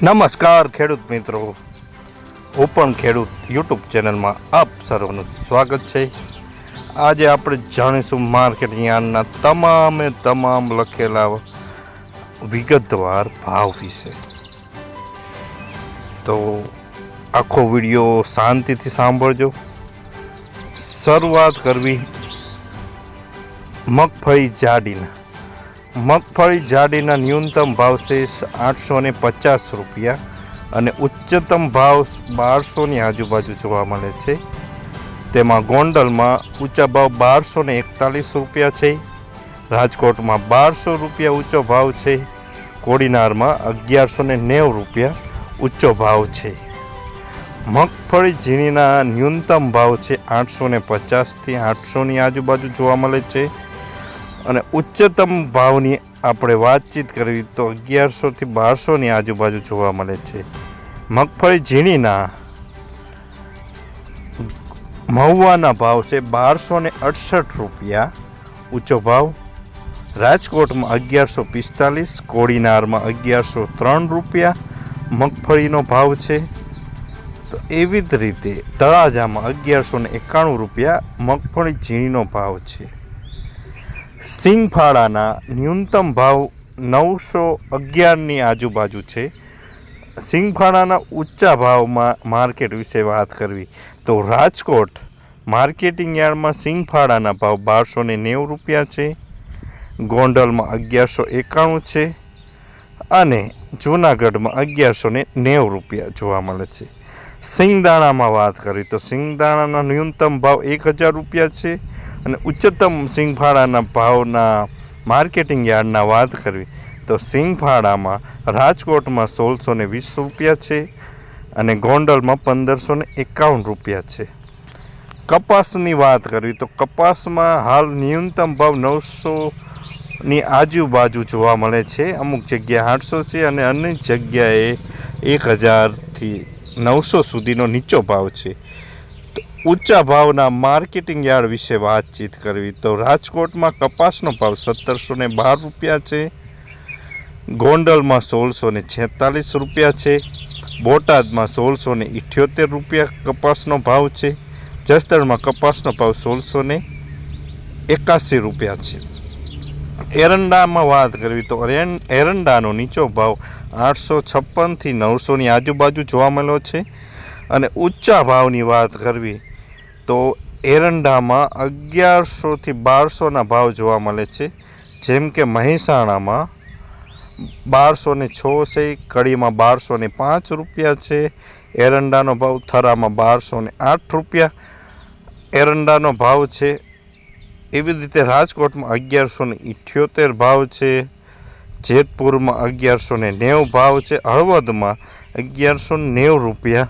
નમસ્કાર ખેડૂત મિત્રો. ઓપન ખેડૂત યુટ્યુબ ચેનલમાં આપ સર્વનું સ્વાગત છે. આજે આપણે જાણીશું માર્કેટ યાર્ડના તમામે તમામ લખેલા વિગતવાર ભાવ વિશે. તો આખો વીડિયો શાંતિથી સાંભળજો. શરૂઆત કરવી મગફળી જાડીના. મગફળી જાડીના ન્યૂનતમ ભાવ છે આઠસો ને પચાસ રૂપિયા અને ઉચ્ચતમ ભાવ બારસોની આજુબાજુ જોવા મળે છે. તેમાં ગોંડલમાં ઊંચા ભાવ બારસો ને એકતાલીસ રૂપિયા છે. રાજકોટમાં બારસો રૂપિયા ઊંચો ભાવ છે. કોડીનારમાં અગિયારસો નેવું રૂપિયા ઊંચો ભાવ છે. મગફળી ઝીણીના ન્યૂનતમ ભાવ છે આઠસો ને પચાસથી આઠસોની આજુબાજુ જોવા મળે છે. અને ઉચ્ચતમ ભાવની આપણે વાતચીત કરવી તો અગિયારસોથી બારસોની આજુબાજુ જોવા મળે છે. મગફળી ઝીણીના મહુવાના ભાવ છે બારસો ને અડસઠ રૂપિયા. ઊંચો ભાવ? રાજકોટમાં અગિયારસો પિસ્તાલીસ, કોડીનારમાં અગિયારસો ત્રણ રૂપિયા મગફળીનો ભાવ છે. તો એવી જ રીતે તળાજામાં અગિયારસો ને એકાણું રૂપિયા મગફળી ઝીણીનો ભાવ છે. સિંગફાળાના ન્યૂનતમ ભાવ નવસો અગિયારની આજુબાજુ છે. સિંગફાળાના ઊંચા ભાવમાં માર્કેટ વિશે વાત કરવી તો રાજકોટ માર્કેટિંગ યાર્ડમાં સિંગફાળાના ભાવ બારસો નેવું રૂપિયા છે, ગોંડલમાં અગિયારસો એકાણું છે અને જૂનાગઢમાં અગિયારસો નેવું રૂપિયા જોવા મળે છે. સિંગદાણામાં વાત કરી તો સિંગદાણાના ન્યૂનતમ ભાવ એક હજાર રૂપિયા છે અને ઉચ્ચતમ સિંગફાળાના ભાવના માર્કેટિંગ યાર્ડના વાત કરવી તો સિંગફાળામાં રાજકોટમાં સોળસો ને વીસ રૂપિયા છે અને ગોંડલમાં પંદરસો ને એકાવન રૂપિયા છે. કપાસની વાત કરવી તો કપાસમાં હાલ ન્યૂનતમ ભાવ નવસો ની આજુબાજુ જોવા મળે છે. અમુક જગ્યાએ આઠસો છે અને અનેક જગ્યાએ એક હજારથી નવસો સુધીનો નીચો ભાવ છે. ઊંચા ભાવના માર્કેટિંગ યાર્ડ વિશે વાતચીત કરવી તો રાજકોટમાં કપાસનો ભાવ સત્તરસો ને બાર રૂપિયા છે ગોંડલમાં સોળસો ને છેતાલીસ રૂપિયા છે, બોટાદમાં સોળસો ને ઇઠ્યોતેર રૂપિયા કપાસનો ભાવ છે, જસદણમાં કપાસનો ભાવ સોળસો ને એકાસી રૂપિયા છે. એરંડામાં વાત કરવી તો એરં- એરંડાનો નીચો ભાવ આઠસો છપ્પનથી નવસોની આજુબાજુ જોવા મળ્યો છે. અને ઊંચા ભાવની વાત કરવી તો એરંડામાં અગિયારસોથી બારસોના ભાવ જોવા મળે છે. જેમ કે મહેસાણામાં બારસો ને છ છે કડીમાં બારસો ને પાંચ રૂપિયા છે. એરંડાનો ભાવ થરામાં બારસો ને આઠ રૂપિયા. એરંડાનો ભાવ છે, એવી રીતે રાજકોટમાં અગિયારસો ને ઇઠ્યોતેર ભાવ છે. જેતપુરમાં અગિયારસો ને નેવું ભાવ છે. હળવદમાં અગિયારસો નેવું રૂપિયા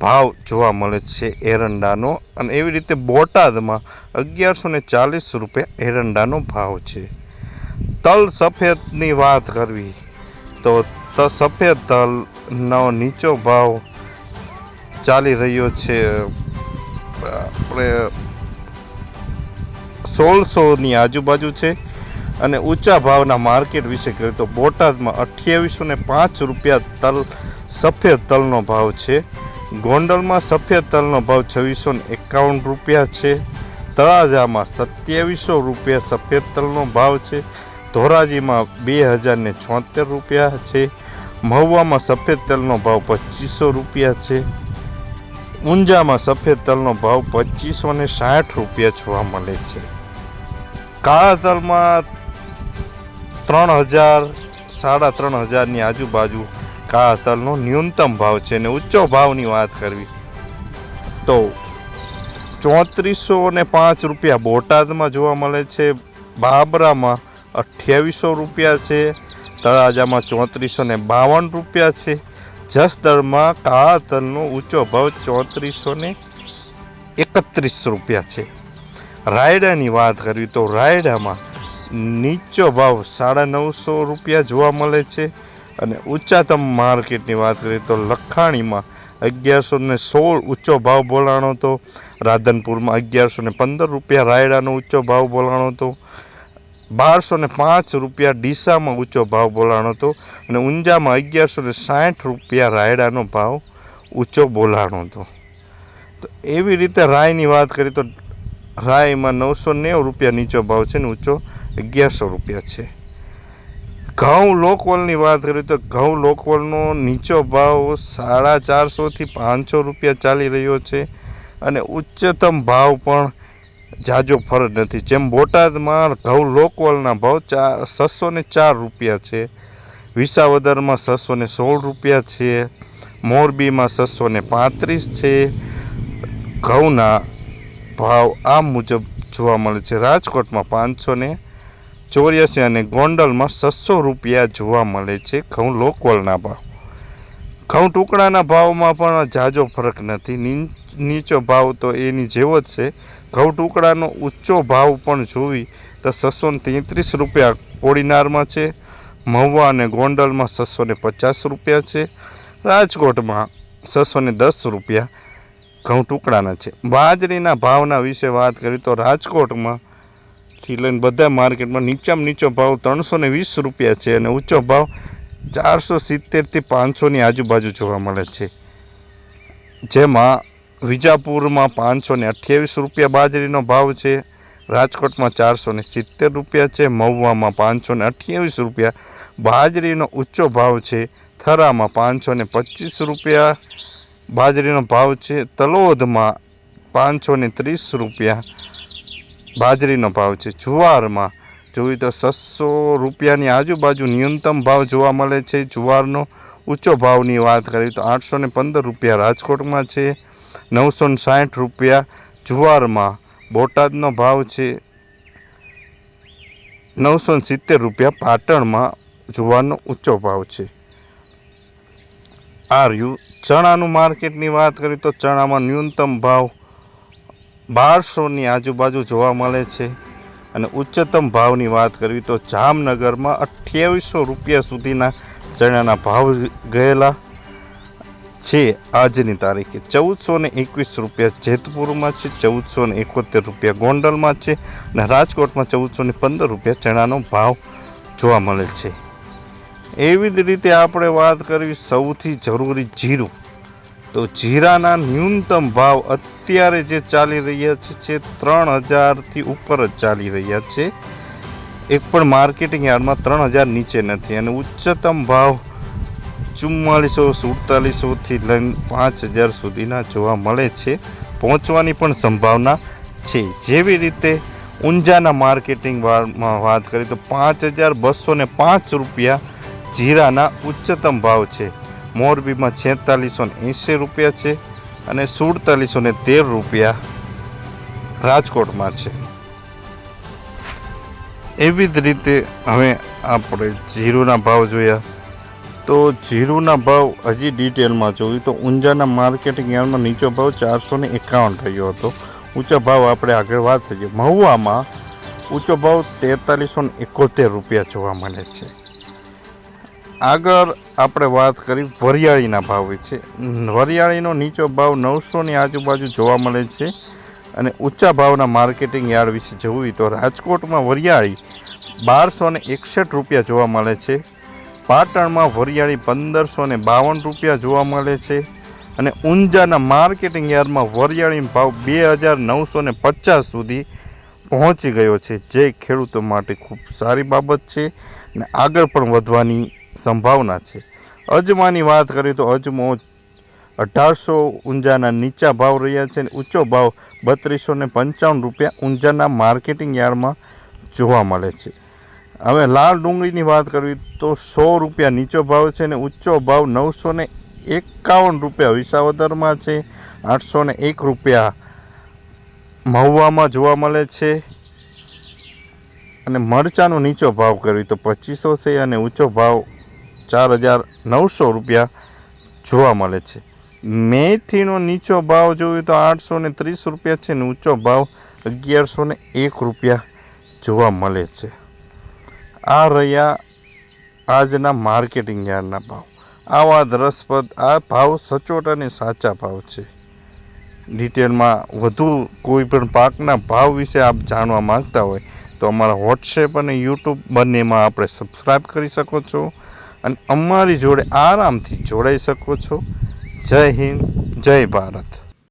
ભાવ જોવા મળે છે એરંડાનો. અને એવી રીતે બોટાદમાં અગિયારસો ને ચાલીસ રૂપિયા એરંડાનો ભાવ છે. તલ સફેદની વાત કરવી, તો સફેદ તલનો નીચો ભાવ ચાલી રહ્યો છે. આપણે સોળસોની આજુબાજુ છે અને ઊંચા ભાવના માર્કેટ વિશે કહ્યું તો બોટાદમાં અઠ્યાવીસો ને પાંચ રૂપિયા તલ સફેદ તલનો ભાવ છે. ગોંડલમાં સફેદ તલનો ભાવ છવ્વીસો ને એકાવન રૂપિયા છે. તળાજામાં સત્યાવીસો રૂપિયા સફેદ તલનો ભાવ છે. ધોરાજીમાં બે હજાર ને છોતેર રૂપિયા છે. મહુવામાં સફેદ તલનો ભાવ પચીસો રૂપિયા છે. ઊંઝામાં સફેદ તલનો ભાવ પચીસો ને સાઠ રૂપિયા જોવા મળે છે. કાળા તલમાં ત્રણ હજાર, સાડા ત્રણ હજારની આજુબાજુ કાળા તલનો ન્યૂનતમ ભાવ છે અને ઊંચો ભાવની વાત કરવી તો ચોત્રીસો ને પાંચ રૂપિયા બોટાદમાં જોવા મળે છે. બાબરામાં અઠ્યાવીસો રૂપિયા છે, તળાજામાં ચોત્રીસો ને બાવન રૂપિયા છે. જસદળમાં કાળા તલનો ઊંચો ભાવ ચોત્રીસો ને એકત્રીસ રૂપિયા છે. રાયડાની વાત કરવી તો રાયડામાં નીચો ભાવ સાડા નવસો રૂપિયા જોવા મળે છે અને ઊંચાતમ માર્કેટની વાત કરીએ તો લખાણીમાં અગિયારસો ને સોળ ઊંચો ભાવ બોલાણો હતો. રાધનપુરમાં અગિયારસો ને પંદર રૂપિયા રાયડાનો ઊંચો ભાવ બોલાણો હતો. બારસો ને પાંચ રૂપિયા ડીસામાં ઊંચો ભાવ બોલાણો હતો અને ઊંઝામાં અગિયારસો ને સાઠ રૂપિયા રાયડાનો ભાવ ઊંચો બોલાણો હતો. તો એવી રીતે રાયની વાત કરીએ તો રાયમાં નવસો નેવું રૂપિયા નીચો ભાવ છે ને ઊંચો અગિયારસો રૂપિયા છે. ઘઉં લોકવલની વાત કરીએ તો ઘઉં લોકવલનો નીચો ભાવ સાડા ચારસોથી પાંચસો રૂપિયા ચાલી રહ્યો છે અને ઉચ્ચતમ ભાવ પણ જાજો ફરક નથી. જેમ બોટાદમાં ઘઉં લોકવલના ભાવ ચાર, છસો ને ચાર રૂપિયા છે. વિસાવદરમાં છસો ને સોળ રૂપિયા છે. મોરબીમાં છસો ને પાંત્રીસ છે. ઘઉંના ભાવ આ મુજબ જોવા મળે છે. રાજકોટમાં પાંચસો ને ચોર્યાસી અને ગોંડલમાં છસો રૂપિયા જોવા મળે છે ઘઉં લોકવલના ભાવ. ઘઉં ટુકડાના ભાવમાં પણ જાજો ફરક નથી. નીચો ભાવ તો એની જેવો જ છે. ઘઉં ટુકડાનો ઊંચો ભાવ પણ જોવી તો છસો તેત્રીસ રૂપિયા કોડીનારમાં છે. મહુવા અને ગોંડલમાં છસો પચાસ રૂપિયા છે. રાજકોટમાં છસો દસ રૂપિયા ઘઉં ટુકડાના છે. બાજરીના ભાવના વિશે વાત કરીએ તો રાજકોટમાં થી લઈને બધા માર્કેટમાં નીચામાં નીચો ભાવ ત્રણસો ને વીસ રૂપિયા છે અને ઊંચો ભાવ ચારસો સિત્તેરથી પાંચસોની આજુબાજુ જોવા મળે છે. જેમાં વિજાપુરમાં પાંચસો ને અઠ્યાવીસ રૂપિયા બાજરીનો ભાવ છે. રાજકોટમાં ચારસો ને સિત્તેર રૂપિયા છે. મહુવામાં પાંચસો ને અઠ્યાવીસ રૂપિયા. બાજરીનો ઊંચો ભાવ છે. થરામાં પાંચસો ને પચીસ રૂપિયા બાજરીનો ભાવ છે. તલોદમાં પાંચસો ને ત્રીસ રૂપિયા બાજરીનો ભાવ છે. જુવારમાં જોઈએ તો છસો રૂપિયાની આજુબાજુ ન્યૂનતમ ભાવ જોવા મળે છે. જુવારનો ઊંચો ભાવની વાત કરીએ તો આઠસો ને પંદર રૂપિયા રાજકોટમાં છે. નવસો સાઠ રૂપિયા જુવારમાં. બોટાદનો ભાવ છે નવસો સિત્તેર રૂપિયા પાટણમાં જુવારનો ઊંચો ભાવ છે. આ રહ્યું ચણાનું માર્કેટની વાત કરીએ તો ચણામાં ન્યૂનતમ ભાવ બારસોની આજુબાજુ જોવા મળે છે અને ઉચ્ચતમ ભાવની વાત કરવી તો જામનગરમાં અઠ્યાવીસો રૂપિયા સુધીના ચણાના ભાવ ગયેલા છે. આજની તારીખે ચૌદસો ને એકવીસ રૂપિયા જેતપુરમાં છે, ચૌદસો ને એકોતેર રૂપિયા ગોંડલમાં છે અને રાજકોટમાં ચૌદસો ને પંદર રૂપિયા ચણાનો ભાવ જોવા મળે છે. એવી જ રીતે આપણે વાત કરવી સૌથી જરૂરી જીરું. તો જીરાના ન્યૂનતમ ભાવ અત્યારે જે ચાલી રહ્યા છે, જે ત્રણ હજારથી ઉપર જ ચાલી રહ્યા છે. એક પણ માર્કેટિંગ યાર્ડમાં ત્રણ હજાર નીચે નથી અને ઉચ્ચતમ ભાવ ચુમ્માલીસો સુડતાલીસોથી લઈને પાંચ હજાર સુધીના જોવા મળે છે. પહોંચવાની પણ સંભાવના છે. જેવી રીતે ઊંઝાના માર્કેટિંગ વાળમાં વાત કરીએ તો પાંચ હજાર બસો ને પાંચ રૂપિયા જીરાના ઉચ્ચતમ ભાવ છે. મોરબીમાં છેતાલીસો ને એંસી રૂપિયા છે અને સુડતાલીસો ને તેર રૂપિયા રાજકોટમાં છે. એવી જ રીતે હવે આપણે જીરુના ભાવ જોયા. તો જીરુના ભાવ હજી ડિટેલમાં જોયું તો ઊંઝાના માર્કેટિંગ યાર્ડમાં નીચો ભાવ ચારસો ને એકાવન રહ્યો હતો. ઊંચો ભાવ આપણે આગળ વાત થઈએ મહુવામાં ઊંચો ભાવ તેતાલીસો ને એકોતેર રૂપિયા જોવા મળે છે. આગળ આપણે વાત કરી વરિયાળીના ભાવ વિશે. વરિયાળીનો નીચો ભાવ નવસોની આજુબાજુ જોવા મળે છે અને ઊંચા ભાવના માર્કેટિંગ યાર્ડ વિશે જોવી તો રાજકોટમાં વરિયાળી બારસો ને એકસઠ રૂપિયા જોવા મળે છે. પાટણમાં વરિયાળી પંદરસો ને બાવન રૂપિયા જોવા મળે છે અને ઊંઝાના માર્કેટિંગ યાર્ડમાં વરિયાળી ભાવ બે હજાર નવસો ને પચાસ સુધી પહોંચી ગયો છે. જે ખેડૂતો માટે ખૂબ સારી બાબત છે અને આગળ પણ વધવાની સંભાવના છે. અજમાની વાત કરીએ તો અજમો અઢારસો ઊંઝાના નીચા ભાવ રહ્યા છે અને ઊંચો ભાવ બત્રીસો ને પંચાવન રૂપિયા ઊંઝાના માર્કેટિંગ યાર્ડમાં જોવા મળે છે. હવે લાલ ડુંગળીની વાત કરવી તો સો રૂપિયા નીચો ભાવ છે અને ઊંચો ભાવ નવસો ને એકાવન રૂપિયા વિસાવદરમાં છે, આઠસો ને એક રૂપિયા મહુવામાં જોવા મળે છે. અને મરચાંનો નીચો ભાવ કરવી તો પચીસો છે અને ઊંચો ભાવ ચાર હજાર નવસો રૂપિયા જોવા મળે છે. મેથીનો નીચો ભાવ જોઈએ તો આઠસો ને ત્રીસ રૂપિયા છે ને ઊંચો ભાવ અગિયારસો ને એક રૂપિયા જોવા મળે છે. આ રહ્યા આજના માર્કેટિંગ યાર્ડના ભાવ. આવા જ રસપ્રદ આ ભાવ સચોટ અને સાચા ભાવ છે. ડિટેલમાં વધુ કોઈ પણ પાકના ભાવ વિશે આપ જાણવા માંગતા હોય તો અમારા વોટ્સએપ અને યુટ્યુબ બંનેમાં આપણે સબસ્ક્રાઈબ કરી શકો છો અને અમારી જોડે આરામથી જોડાઈ શકો છો. જય હિન્દ, જય ભારત.